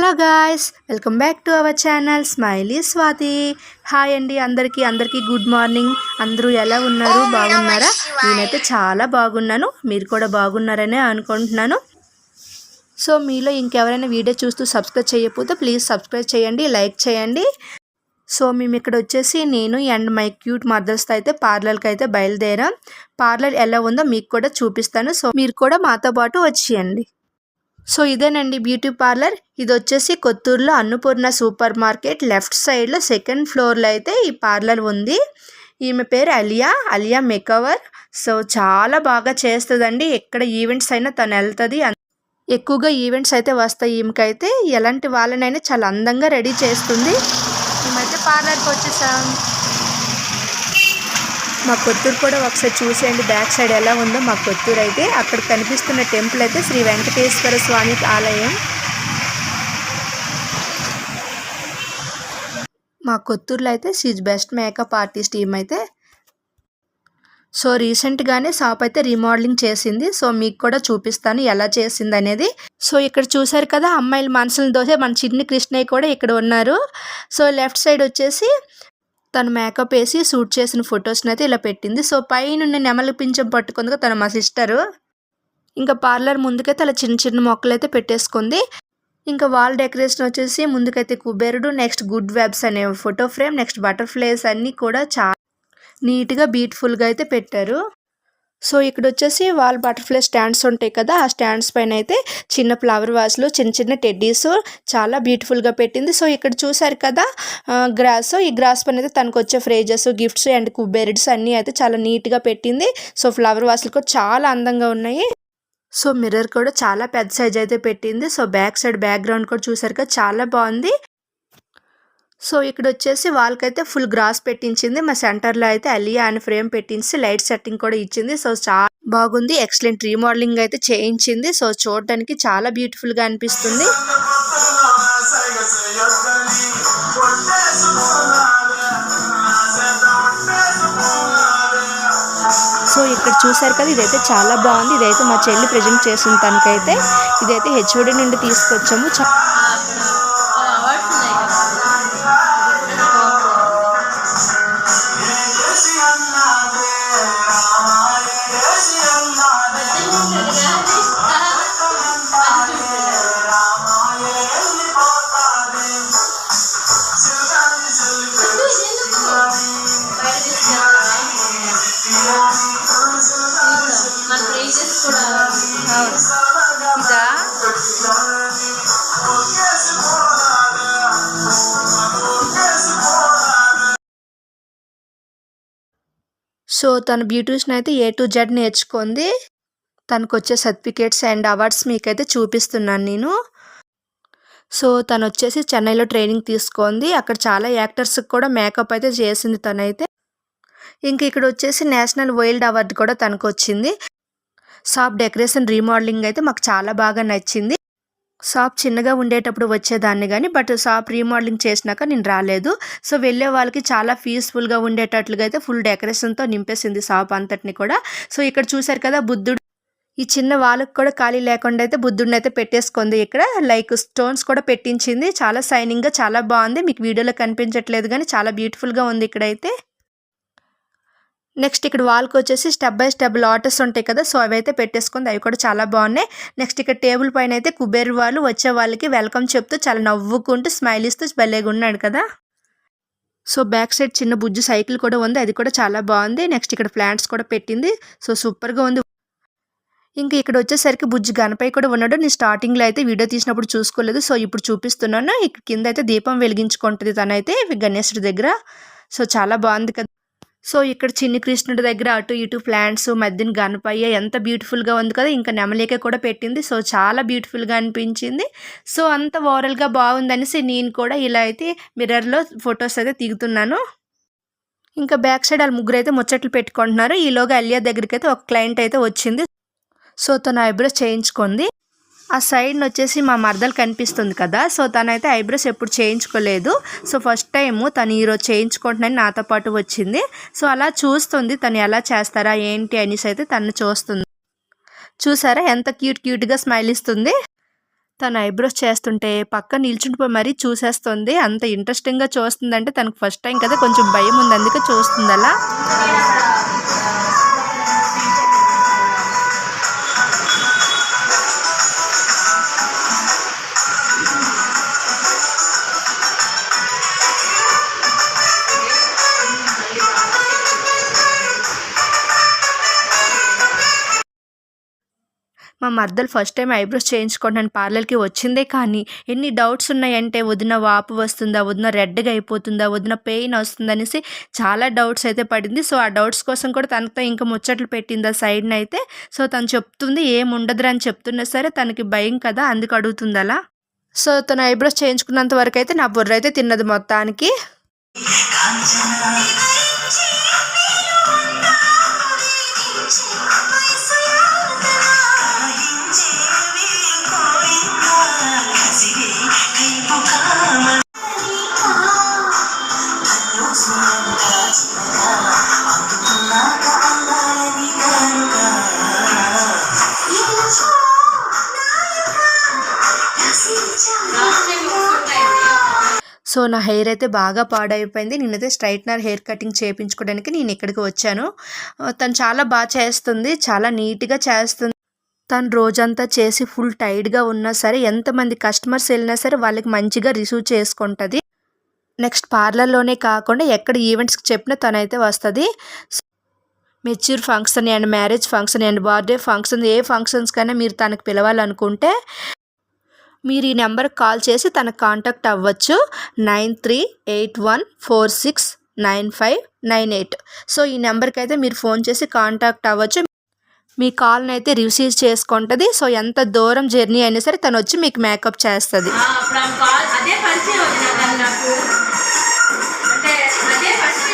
Hello guys welcome back to our channel smiley Swathi. Hi అండి అందరికీ అందరికీ good morning. అందరూ ఎలా ఉన్నారు? బాగున్నారా? నేనైతే చాలా బాగున్నాను. మీరు కూడా బాగున్నారనే అనుకుంటున్నాను. సో మీలో ఇంకెవరైనా వీడియో చూస్తూ సబ్స్క్రైబ్ చేయకపోతే ప్లీజ్ సబ్స్క్రైబ్ చేయండి లైక్ చేయండి. సో మేము ఇక్కడ వచ్చేసి నేను అండ్ మై క్యూట్ మదర్స్తో అయితే పార్లర్కి అయితే బయలుదేరాం. పార్లర్ ఎలా ఉందో మీకు కూడా చూపిస్తాను. సో మీరు కూడా మాతో పాటు వచ్చేయండి. సో ఇదేనండి బ్యూటీ పార్లర్. ఇది వచ్చేసి కొత్తూరులో అన్నపూర్ణ సూపర్ మార్కెట్. లెఫ్ట్ సైడ్లో సెకండ్ ఫ్లోర్లో అయితే ఈ పార్లర్ ఉంది. ఈమె పేరు అలియా. అలియా మేకవర్. సో చాలా బాగా చేస్తుందండి. ఎక్కడ ఈవెంట్స్ అయినా తను వెళ్తుంది ఎక్కువగా ఈవెంట్స్ అయితే వస్తాయి ఈమెకైతే. ఎలాంటి వాళ్ళనైనా చాలా అందంగా రెడీ చేస్తుంది. మేమైతే పార్లర్కి వచ్చేసాం. మా కొత్తూరు కూడా ఒకసారి చూసేయండి బ్యాక్ సైడ్ ఎలా ఉందో మా కొత్తూరు అయితే. అక్కడ కనిపిస్తున్న టెంపుల్ అయితే శ్రీ వెంకటేశ్వర స్వామి ఆలయం. మా కొత్తూరులో అయితే she's best makeup artist team అయితే. సో రీసెంట్గానే షాప్ అయితే రీమోడలింగ్ చేసింది. సో మీకు కూడా చూపిస్తాను ఎలా చేసింది అనేది. సో ఇక్కడ చూసారు కదా అమ్మాయిల మనసులను దోసే మన చిన్ని కృష్ణయ్య కూడా ఇక్కడ ఉన్నారు. సో లెఫ్ట్ సైడ్ వచ్చేసి తను మేకప్ వేసి షూట్ చేసిన ఫొటోస్ని అయితే ఇలా పెట్టింది. సో పైన నెమలి పింఛం పట్టుకుందిగా తను మా సిస్టరు ఇంకా పార్లర్ ముందుకైతే అలా చిన్న చిన్న మొక్కలు అయితే పెట్టేసుకుంది. ఇంకా వాల్ డెకరేషన్ వచ్చేసి ముందుకైతే కుబేరుడు నెక్స్ట్ గుడ్ వెబ్స్ అనే ఫోటో ఫ్రేమ్ నెక్స్ట్ బటర్ఫ్లైస్ అన్నీ కూడా చాలా నీట్గా బ్యూటిఫుల్గా అయితే పెట్టారు. సో ఇక్కడ వచ్చేసి వాల్ బటర్ఫ్లై స్టాండ్స్ ఉంటాయి కదా ఆ స్టాండ్స్ పైన అయితే చిన్న ఫ్లవర్ వాజ్లు చిన్న చిన్న టెడ్డీస్ చాలా బ్యూటిఫుల్గా పెట్టింది. సో ఇక్కడ చూసారు కదా గ్రాస్. ఈ గ్రాస్ పైన అయితే తనకు వచ్చే ఫ్రేజెస్ గిఫ్ట్స్ అండ్ కుబెరిడ్స్ అన్నీ అయితే చాలా నీట్గా పెట్టింది. సో ఫ్లవర్ వాజ్లు కూడా చాలా అందంగా ఉన్నాయి. సో మిర్రర్ కూడా చాలా పెద్ద సైజ్ అయితే పెట్టింది. సో బ్యాక్ సైడ్ బ్యాక్గ్రౌండ్ కూడా చూసారు కదా చాలా బాగుంది. సో ఇక్కడ వచ్చేసి వాళ్ళకైతే ఫుల్ గ్రాస్ పెట్టించింది. మా సెంటర్లో అయితే అలియా అని ఫ్రేమ్ పెట్టించి లైట్ సెట్టింగ్ కూడా ఇచ్చింది. సో చాలా బాగుంది. ఎక్సలెంట్ రీమోడలింగ్ అయితే చేయించింది. సో చూడడానికి చాలా బ్యూటిఫుల్గా అనిపిస్తుంది. సో ఇక్కడ చూసారు కదా ఇదైతే చాలా బాగుంది. ఇదైతే మా చెల్లి ప్రజెంట్ చేసిన తనకైతే. ఇదైతే హెచ్ఓడి నుండి తీసుకొచ్చాము. సో తన బ్యూటీషన్ అయితే ఏ టు జెడ్ నేర్చుకుంది. తనకు వచ్చే సర్టిఫికేట్స్ అండ్ అవార్డ్స్ మీకైతే చూపిస్తున్నాను నేను. సో తను వచ్చేసి చెన్నైలో ట్రైనింగ్ తీసుకుంది. అక్కడ చాలా యాక్టర్స్కి కూడా మేకప్ అయితే చేసింది తనైతే. ఇంక ఇక్కడ వచ్చేసి నేషనల్ వైల్డ్ అవార్డు కూడా తనకు వచ్చింది షాప్ డెకరేషన్ రీమోడలింగ్ అయితే మాకు చాలా బాగా నచ్చింది. షాప్ చిన్నగా ఉండేటప్పుడు వచ్చేదాన్ని కానీ బట్ షాప్ రీమోడలింగ్ చేసినాక నేను రాలేదు. సో వెళ్ళే వాళ్ళకి చాలా పీస్ఫుల్గా ఉండేటట్లుగా అయితే ఫుల్ డెకరేషన్తో నింపేసింది షాప్ అంతటిని కూడా. సో ఇక్కడ చూసారు కదా బుద్ధుడు. ఈ చిన్న వాళ్ళకి కూడా ఖాళీ లేకుండా అయితే బుద్ధుడిని అయితే పెట్టేసుకుంది ఇక్కడ. లైక్ స్టోన్స్ కూడా పెట్టించింది. చాలా షైనింగ్గా చాలా బాగుంది. మీకు వీడియోలో కనిపించట్లేదు కానీ చాలా బ్యూటిఫుల్గా ఉంది ఇక్కడైతే. నెక్స్ట్ ఇక్కడ వాల్కి వచ్చేసి స్టెప్ బై స్టెప్ లాటస్ ఉంటాయి కదా సో అవి అయితే పెట్టేసుకుంది. అవి కూడా చాలా బాగున్నాయి. నెక్స్ట్ ఇక్కడ టేబుల్ పైన అయితే కుబేరు వాళ్ళు వచ్చే వాళ్ళకి వెల్కమ్ చెప్తూ చాలా నవ్వుకుంటూ స్మైల్ ఇస్తూ భలేగా ఉన్నాడు కదా. సో బ్యాక్ సైడ్ చిన్న బుజ్జు సైకిల్ కూడా ఉంది. అది కూడా చాలా బాగుంది. నెక్స్ట్ ఇక్కడ ప్లాంట్స్ కూడా పెట్టింది. సో సూపర్గా ఉంది. ఇంకా ఇక్కడ వచ్చేసరికి బుజ్జి గణపై కూడా ఉన్నాడు. నేను స్టార్టింగ్లో అయితే వీడియో తీసినప్పుడు చూసుకోలేదు. సో ఇప్పుడు చూపిస్తున్నాను. ఇక్కడ కింద అయితే దీపం వెలిగించుకుంటుంది తనైతే గణేశుడి దగ్గర. సో చాలా బాగుంది కదా. సో ఇక్కడ చిన్ని కృష్ణుడి దగ్గర అటు ఇటు ప్లాంట్స్ మధ్యన గణపయ్య ఎంత బ్యూటిఫుల్గా ఉంది కదా ఇంకా నెమలిక కూడా పెట్టింది. సో చాలా బ్యూటిఫుల్గా అనిపించింది. సో అంత ఓవరాల్గా బాగుందనేసి నేను కూడా ఇలా అయితే మిర్రర్లో ఫొటోస్ అయితే దిగుతున్నాను. ఇంకా బ్యాక్ సైడ్ వాళ్ళు ముగ్గురు అయితే ముచ్చట్లు పెట్టుకుంటున్నారు. ఈలోగా అలియా దగ్గరికి అయితే ఒక క్లయింట్ అయితే వచ్చింది. సో తను ఐబ్రోస్ చేయించుకుంది. ఆ సైడ్ వచ్చేసి మా మరదలు కనిపిస్తుంది కదా సో తనైతే ఐబ్రోస్ ఎప్పుడు చేయించుకోలేదు. సో ఫస్ట్ టైము తను ఈరోజు చేయించుకుంటున్నాను నాతో పాటు వచ్చింది. సో అలా చూస్తుంది తను ఎలా చేస్తారా ఏంటి అనేసి అయితే తను చూస్తుంది. చూసారా ఎంత క్యూట్ క్యూట్గా స్మైల్ ఇస్తుంది. తను ఐబ్రోస్ చేస్తుంటే పక్క నిల్చుండిపోయి మరీ చూసేస్తుంది. అంత ఇంట్రెస్టింగ్గా చూస్తుందంటే తనకు ఫస్ట్ టైం కదా కొంచెం భయం ఉంది అందుకే చూస్తుంది అలా. మా మర్దలు ఫస్ట్ టైం ఐబ్రోస్ చేయించుకోవడానికి పార్లర్కి వచ్చిందే కానీ ఎన్ని డౌట్స్ ఉన్నాయంటే వదిన వాపు వస్తుందా వదిన రెడ్గా అయిపోతుందా వదిన పెయిన్ వస్తుందా అనేసి చాలా డౌట్స్ అయితే పడింది. సో ఆ డౌట్స్ కోసం కూడా తనతో ఇంకా ముచ్చట్లు పెట్టింది ఆ సైడ్ని అయితే. సో తను చెప్తుంది ఏముండదురా అని చెప్తున్నా సరే తనకి భయం కదా అందుకు అడుగుతుంది అలా. సో తను ఐబ్రోస్ చేయించుకున్నంత వరకు అయితే నా బుర్ర అయితే తిన్నది మొత్తానికి. సో నా హెయిర్ అయితే బాగా పాడైపోయింది. నేనైతే స్ట్రైట్నర్ హెయిర్ కటింగ్ చేయించుకోవడానికి నేను ఇక్కడికి వచ్చాను. తను చాలా బాగా చేస్తుంది. చాలా నీట్గా చేస్తుంది. తను రోజంతా చేసి ఫుల్ టైర్డ్గా ఉన్నా సరే ఎంతమంది కస్టమర్స్ వెళ్ళినా సరే వాళ్ళకి మంచిగా రిసీవ్ చేసుకుంటుంది. నెక్స్ట్ పార్లర్లోనే కాకుండా ఎక్కడ ఈవెంట్స్కి చెప్పినా తనైతే వస్తుంది. Mature function and marriage function and birthday function ఏ ఫంక్షన్స్కైనా మీరు తనకు పిలవాలనుకుంటే మీరు ఈ నెంబర్కి కాల్ చేసి తనకు కాంటాక్ట్ అవ్వచ్చు. Nine three eight one four six nine five nine eight. So ఈ నెంబర్కి అయితే మీరు ఫోన్ చేసి కాంటాక్ట్ అవ్వచ్చు. మీ కాల్ని అయితే రిసీవ్ చేసుకుంటుంది. సో ఎంత దూరం జర్నీ అయినా సరే తను వచ్చి మీకు మేకప్ చేస్తుంది. అంటే అదే ఫస్ట్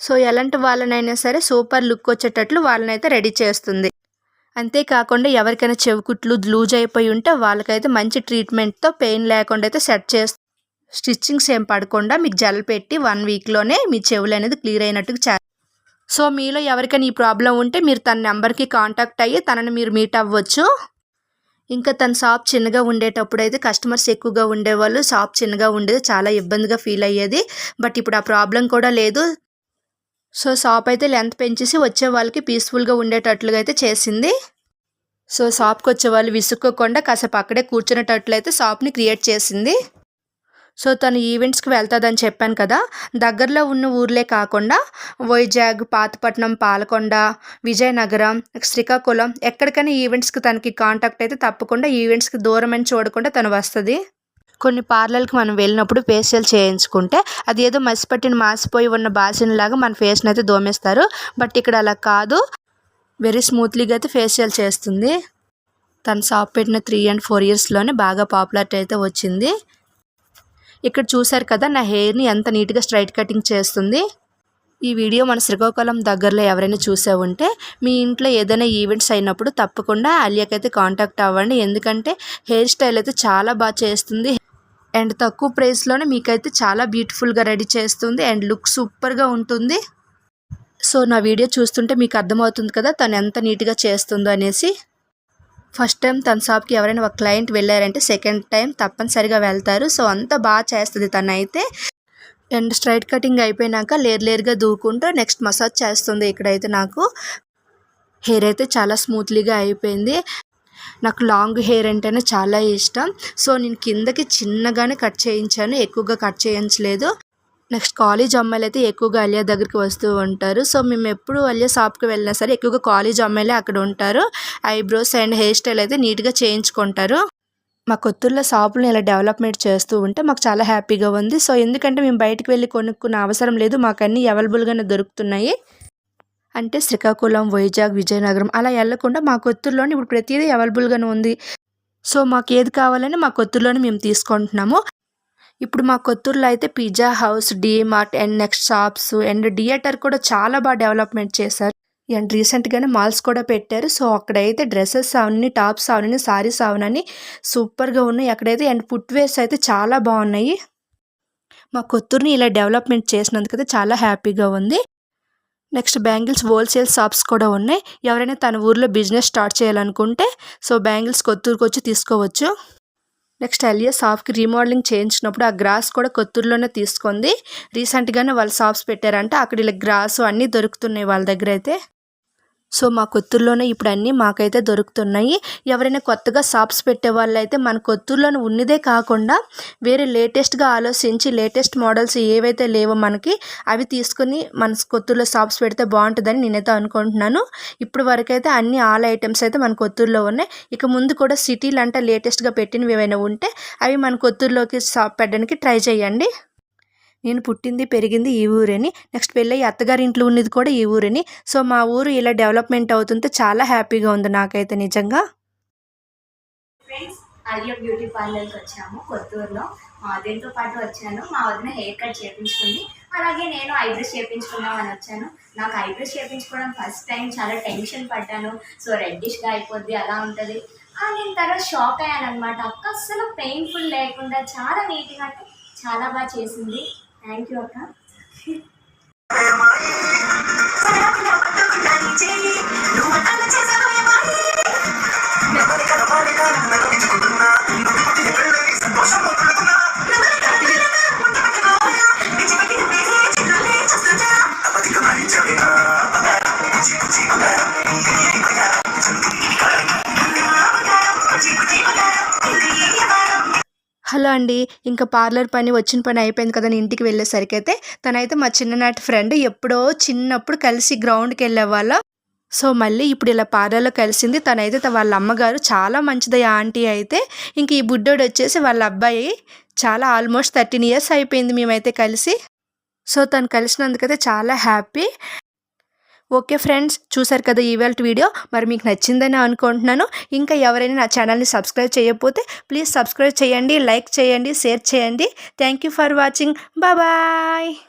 సో ఎలాంటి వాళ్ళనైనా సరే సూపర్ లుక్ వచ్చేటట్లు వాళ్ళనైతే రెడీ చేస్తుంది. అంతేకాకుండా ఎవరికైనా చెవికుట్లు లూజ్ అయిపోయి ఉంటే వాళ్ళకైతే మంచి ట్రీట్మెంట్తో పెయిన్ లేకుండా అయితే సెట్ చేస్తుంది స్టిచ్చింగ్స్ ఏం పడకుండా మీకు జెల్ పెట్టి వన్ వీక్లోనే మీ చెవులు అనేది క్లియర్ అయినట్టుగా చే సో మీలో ఎవరికైనా ఈ ప్రాబ్లం ఉంటే మీరు తన నెంబర్కి కాంటాక్ట్ అయ్యి తనని మీరు మీట్ అవ్వచ్చు. ఇంకా తన షాప్ చిన్నగా ఉండేటప్పుడు అయితే కస్టమర్స్ ఎక్కువగా ఉండేవాళ్ళు. షాప్ చిన్నగా ఉండేది. చాలా ఇబ్బందిగా ఫీల్ అయ్యేది. బట్ ఇప్పుడు ఆ ప్రాబ్లం కూడా లేదు. సో షాప్ అయితే లెంత్ పెంచేసి వచ్చే వాళ్ళకి పీస్ఫుల్గా ఉండేటట్లుగా అయితే చేసింది. సో షాప్కి వచ్చే వాళ్ళు విసుక్కోకుండా కాసేపు అక్కడే కూర్చునేటట్లయితే షాప్ని క్రియేట్ చేసింది. సో తను ఈవెంట్స్కి వెళ్తుందని చెప్పాను కదా దగ్గరలో ఉన్న ఊర్లే కాకుండా వైజాగ్ పాతపట్నం పాలకొండ విజయనగరం శ్రీకాకుళం ఎక్కడికైనా ఈవెంట్స్కి తనకి కాంటాక్ట్ అయితే తప్పకుండా ఈవెంట్స్కి దూరం అని చూడకుండా తను వస్తుంది. కొన్ని పార్లర్కి మనం వెళ్ళినప్పుడు ఫేషియల్ చేయించుకుంటే అది ఏదో మసిపట్టిన మాసిపోయి ఉన్న బాసినలాగా మన ఫేస్ని అయితే దోమేస్తారు. బట్ ఇక్కడ అలా కాదు. వెరీ స్మూత్లీగా అయితే ఫేషియల్ చేస్తుంది. తను షాప్ పెట్టిన త్రీ అండ్ ఫోర్ ఇయర్స్లోనే బాగా పాపులారిటీ అయితే వచ్చింది. ఇక్కడ చూశారు కదా నా హెయిర్ని ఎంత నీట్గా స్ట్రైట్ కటింగ్ చేస్తుంది. ఈ వీడియో మన శ్రీకాకుళం దగ్గరలో ఎవరైనా చూసే ఉంటే మీ ఇంట్లో ఏదైనా ఈవెంట్స్ అయినప్పుడు తప్పకుండా అలియాకైతే అయితే కాంటాక్ట్ అవ్వండి. ఎందుకంటే హెయిర్ స్టైల్ అయితే చాలా బాగా చేస్తుంది. అండ్ తక్కువ ప్రైస్లోనే మీకైతే చాలా బ్యూటిఫుల్గా రెడీ చేస్తుంది. అండ్ లుక్ సూపర్గా ఉంటుంది. సో నా వీడియో చూస్తుంటే మీకు అర్థమవుతుంది కదా తను ఎంత నీట్గా చేస్తుందో అనేసి. ఫస్ట్ టైం తన షాప్కి ఎవరైనా ఒక క్లయింట్ వెళ్ళారంటే సెకండ్ టైం తప్పనిసరిగా వెళ్తారు. సో అంత బాగా చేస్తుంది తను అయితే అండ్ స్ట్రైట్ కటింగ్ అయిపోయినాక లేర్ లేర్గా దూకుంటూ నెక్స్ట్ మసాజ్ చేస్తుంది ఇక్కడైతే నాకు. హెయిర్ అయితే చాలా స్మూత్లీగా అయిపోయింది. నాకు లాంగ్ హెయిర్ అంటేనే చాలా ఇష్టం. సో నేను కిందకి చిన్నగానే కట్ చేయించాను. ఎక్కువగా కట్ చేయించలేదు. నెక్స్ట్ కాలేజ్ అమ్మాయిలు అయితే ఎక్కువగా అలియా దగ్గరికి వస్తూ ఉంటారు. సో మేము ఎప్పుడు అలియా షాప్కి వెళ్ళినా సరే ఎక్కువగా కాలేజ్ అమ్మాయిలే అక్కడ ఉంటారు. ఐబ్రోస్ అండ్ హెయిర్ స్టైల్ అయితే నీట్గా చేయించుకుంటారు. మా కొత్తూరులో షాపులు ఇలా డెవలప్మెంట్ చేస్తూ ఉంటే మాకు చాలా హ్యాపీగా ఉంది. సో ఎందుకంటే మేము బయటికి వెళ్ళి కొనుక్కున్న అవసరం లేదు. మాకు అన్నీ అవైలబుల్గానే దొరుకుతున్నాయి. అంటే శ్రీకాకుళం వైజాగ్ విజయనగరం అలా వెళ్ళకుండా మా కొత్తూరులోనే ఇప్పుడు ప్రతిదీ అవైలబుల్గానే ఉంది. సో మాకు ఏది కావాలని మా కొత్తూరులోనే మేము తీసుకుంటున్నాము. ఇప్పుడు మా కొత్తూరులో అయితే pizza house mart and next shops and theatre కూడా చాలా బాగా డెవలప్మెంట్ చేశారు. అండ్ రీసెంట్గానే మాల్స్ కూడా పెట్టారు. సో అక్కడైతే డ్రెస్సెస్ అవన్నీ టాప్స్ అవన్నీ సారీస్ అవన్నీ సూపర్గా ఉన్నాయి. అక్కడైతే అండ్ ఫుట్వేర్స్ అయితే చాలా బాగున్నాయి. మా కొత్తూరుని ఇలా డెవలప్మెంట్ చేసినందుకు అయితే చాలా హ్యాపీగా ఉంది. నెక్స్ట్ బ్యాంగిల్స్ హోల్సేల్ షాప్స్ కూడా ఉన్నాయి. ఎవరైనా తన ఊర్లో బిజినెస్ స్టార్ట్ చేయాలనుకుంటే సో బ్యాంగిల్స్ కొత్తూరుకు వచ్చి తీసుకోవచ్చు. నెక్స్ట్ అలియా షాప్కి రీమోడలింగ్ చేయించినప్పుడు ఆ గ్రాస్ కూడా కొత్తూరులోనే తీసుకుంది. రీసెంట్గానే వాళ్ళు షాప్స్ పెట్టారంట. అక్కడ ఇలా గ్రాస్ అన్నీ దొరుకుతున్నాయి వాళ్ళ దగ్గర అయితే. సో మా కొత్తూరులోనే ఇప్పుడు అన్నీ మాకైతే దొరుకుతున్నాయి. ఎవరైనా కొత్తగా షాప్స్ పెట్టే వాళ్ళు అయితే మన కొత్తూరులోనే ఉన్నదే కాకుండా వేరే లేటెస్ట్గా ఆలోచించి లేటెస్ట్ మోడల్స్ ఏవైతే లేవో మనకి అవి తీసుకుని మన కొత్తూరులో షాప్స్ పెడితే బాగుంటుందని నేనైతే అనుకుంటున్నాను. ఇప్పుడు వరకు అయితే అన్ని ఆల్ ఐటమ్స్ అయితే మన కొత్తూరులో ఉన్నాయి. ఇక ముందు కూడా సిటీలు అంటే లేటెస్ట్గా పెట్టినవి ఏవైనా ఉంటే అవి మన కొత్తూరులోకి షాప్ పెట్టడానికి ట్రై చేయండి. నేను పుట్టింది పెరిగింది ఈ ఊరేని. నెక్స్ట్ పెళ్ళయి అత్తగారి ఇంట్లో ఉన్నది కూడా ఈ ఊరేని. సో మా ఊరు ఇలా డెవలప్మెంట్ అవుతుంటే చాలా హ్యాపీగా ఉంది నాకైతే నిజంగా. ఫ్రెండ్స్ అలియా బ్యూటీ పార్లర్కి వచ్చాము కొత్తూరులో. మా వదినతో పాటు వచ్చాను. మా వదిన హెయిర్ కట్ చేయించుకుంది అలాగే నేను ఐబ్రోస్ చేయించుకుందాం అని వచ్చాను. నాకు ఐబ్రోస్ చేయించుకోవడం ఫస్ట్ టైం చాలా టెన్షన్ పడ్డాను. సో రెడ్డిష్గా అయిపోద్ది అలా ఉంటుంది. నేను తర్వాత షాక్ అయ్యాను అనమాట అక్క అస్సలు పెయిన్ఫుల్ లేకుండా చాలా నీట్గా అంటే చాలా బాగా చేసింది. థ్యాంక్ యూ అక్క. హలో అండి? ఇంకా పార్లర్ పని వచ్చిన పని అయిపోయింది కదా నేను ఇంటికి వెళ్ళేసరికి అయితే తనైతే మా చిన్ననాటి ఫ్రెండ్ ఎప్పుడో చిన్నప్పుడు కలిసి గ్రౌండ్కి వెళ్ళేవాళ్ళం సో మళ్ళీ ఇప్పుడు ఇలా పార్లర్లో కలిసింది. తనైతే వాళ్ళ అమ్మగారు చాలా మంచిది ఆ ఆంటీ అయితే. ఇంక ఈ బుడ్డోడు వచ్చేసి వాళ్ళ అబ్బాయి చాలా ఆల్మోస్ట్ థర్టీన్ ఇయర్స్ అయిపోయింది మేమైతే కలిసి. సో తను కలిసినందుకైతే చాలా హ్యాపీ. ఓకే ఫ్రెండ్స్ చూసారు కదా ఈవేళ వీడియో? మరి మీకు నచ్చిందని అనుకుంటున్నాను. ఇంకా ఎవరైనా నా ఛానల్ని సబ్స్క్రైబ్ చేయకపోతే ప్లీజ్ సబ్స్క్రైబ్ చేయండి లైక్ చేయండి షేర్ చేయండి. Thank you for watching. Bye.